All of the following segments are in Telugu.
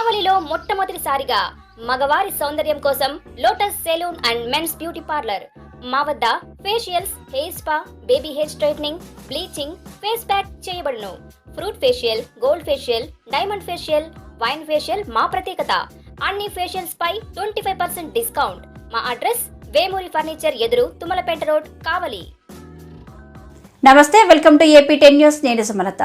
కావలిలో మొట్టమొదటిసారిగా మగవారి సౌందర్యం కోసం lotus salon and men's beauty parlour. మా వద్ద facials hair spa baby hair straightening bleaching face pack చేయబడును. Fruit facial gold facial diamond facial wine facial మా ప్రత్యేకత. అన్ని ఫేషియల్స్ పై ట్వంటీ ఫైవ్ పర్సెంట్ డిస్కౌంట్. మా అడ్రస్ వేమూరి ఫర్నిచర్ ఎదురు Tummalapeta road Kavali. Namaste welcome to AP ten news. నేను సుమలత.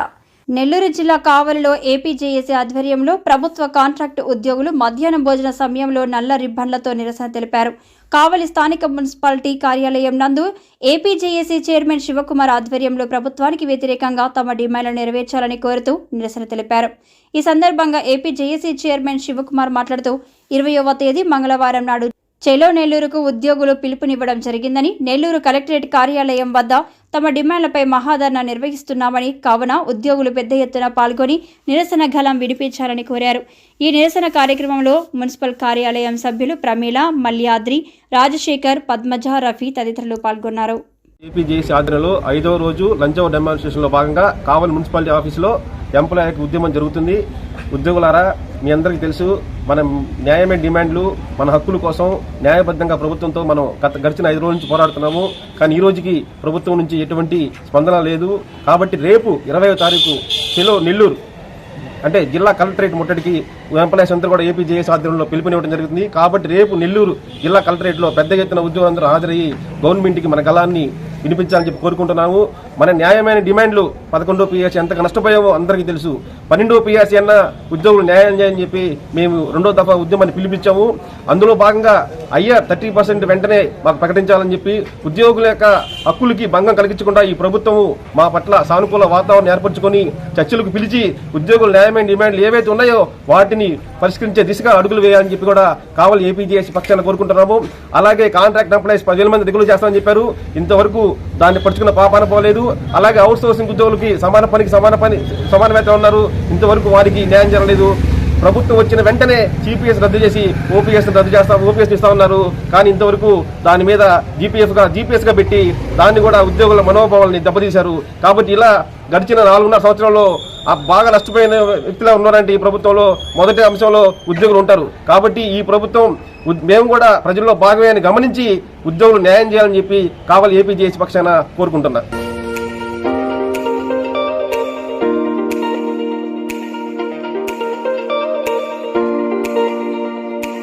నెల్లూరు జిల్లా కావలిలో ఏపీజేఏసీ ఆధ్వర్యంలో ప్రభుత్వ కాంట్రాక్టు ఉద్యోగులు మధ్యాహ్నం భోజన సమయంలో నల్ల రిబ్బన్లతో నిరసన తెలిపారు. కావలి స్థానిక మున్సిపాలిటీ కార్యాలయం నందు ఏపీజేఏసీ చైర్మన్ శివకుమార్ ఆధ్వర్యంలో ప్రభుత్వానికి వ్యతిరేకంగా తమ డిమాండ్లు నెరవేర్చాలని కోరుతూ నిరసన తెలిపారు. ఈ సందర్భంగా ఏపీజేఏసీ చైర్మన్ శివకుమార్ మాట్లాడుతూ ఇరవయవ తేదీ మంగళవారం నాడు చెలో నెల్లూరుకు ఉద్యోగులు పిలుపునివ్వడం జరిగిందని నెల్లూరు కలెక్టరేట్ కార్యాలయం వద్ద తమ డిమాండ్లపై మహాధరణ నిర్వహిస్తున్నామని కావున ఉద్యోగులు పెద్ద ఎత్తున పాల్గొని నిరసన గలం వినిపించాలని కోరారు. ఈ నిరసన కార్యక్రమంలో మున్సిపల్ కార్యాలయం సభ్యులు ప్రమీల మల్యాద్రి రాజశేఖర్ పద్మజ రఫీ తదితరులు పాల్గొన్నారు. ఏపీజేసీ ఆధ్వర్యంలో ఐదవ రోజు లంచ్ డెమాన్స్ట్రేషన్లో భాగంగా కావలి మున్సిపాలిటీ ఆఫీసులో ఎంప్లాయీకి ఉద్యమం జరుగుతుంది. ఉద్యోగులారా మీ అందరికీ తెలుసు మన న్యాయమైన డిమాండ్లు మన హక్కుల కోసం న్యాయబద్ధంగా ప్రభుత్వంతో మనం గత గడిచిన ఐదు రోజుల నుంచి పోరాడుతున్నాము. కానీ ఈ రోజుకి ప్రభుత్వం నుంచి ఎటువంటి స్పందన లేదు. కాబట్టి రేపు ఇరవై తారీఖు చెలో నెల్లూరు అంటే జిల్లా కలెక్టరేట్ ముట్టడికి ఎంప్లాయీస్ అందరూ కూడా ఏపీ జేఎస్ ఆధ్వర్యంలో పిలుపునివ్వడం జరుగుతుంది కాబట్టి రేపు నెల్లూరు జిల్లా కలెక్టరేట్లో పెద్ద ఎత్తున ఉద్యోగులందరూ హాజరయ్యి గవర్నమెంట్కి మన గలాన్ని వినిపించాలని చెప్పి కోరుకుంటున్నాము. మన న్యాయమైన డిమాండ్లు పదకొండో పిఎస్సీ ఎంత నష్టపోయామో అందరికీ తెలుసు. పన్నెండో పిఎస్సీ అన్న ఉద్యోగులు న్యాయం చేయని చెప్పి మేము రెండో దఫా ఉద్యమాన్ని పిలిపించాము. అందులో భాగంగా అయ్యా థర్టీ పర్సెంట్ వెంటనే మాకు ప్రకటించాలని చెప్పి ఉద్యోగుల యొక్క హక్కులకి భంగం కలిగించకుండా ఈ ప్రభుత్వము మా పట్ల సానుకూల వాతావరణం ఏర్పరచుకొని చర్చలకు పిలిచి ఉద్యోగుల న్యాయమైన డిమాండ్లు ఏవైతే ఉన్నాయో వాటిని పరిష్కరించే దిశగా అడుగులు వేయాలని చెప్పి కూడా కావాలి ఏపీజీఎస్ పక్షాన కోరుకుంటున్నాము. అలాగే కాంట్రాక్ట్ ఎంప్లాయీస్ పదివేల మంది దిగులు చేస్తామని చెప్పారు. ఇంతవరకు దాన్ని పరుచుకున్న పాపాన పోలేదు అలాగే అవుట్ సోర్సింగ్ ఉద్యోగులకి సమాన పనికి సమాన పని సమాన వేతనం ఉన్నారు. ఇంతవరకు వారికి న్యాయం జరగలేదు. ప్రభుత్వం వచ్చిన వెంటనే జీపీఎస్ రద్దు చేసి ఓపీఎస్ రద్దు చేస్తాం ఓపీఎస్ ఇస్తా ఉన్నారు. కానీ ఇంతవరకు దాని మీద జీపీఎస్గా జీపీఎస్గా పెట్టి దాన్ని కూడా ఉద్యోగుల మనోభావాలని దెబ్బతీశారు. కాబట్టి ఇలా గడిచిన నాలుగున్నర సంవత్సరంలో ఆ బాగా నష్టపోయిన వ్యక్తిలా ఉన్నారంటే ఈ ప్రభుత్వంలో మొదటి అంశంలో ఉద్యోగులు ఉంటారు. కాబట్టి ఈ ప్రభుత్వం ఉద్- మేము కూడా ప్రజల్లో భాగమే గమనించి ఉద్యోగులు న్యాయం చేయాలని చెప్పి కావాలి ఏపీ చేసి పక్షాన కోరుకుంటున్నా.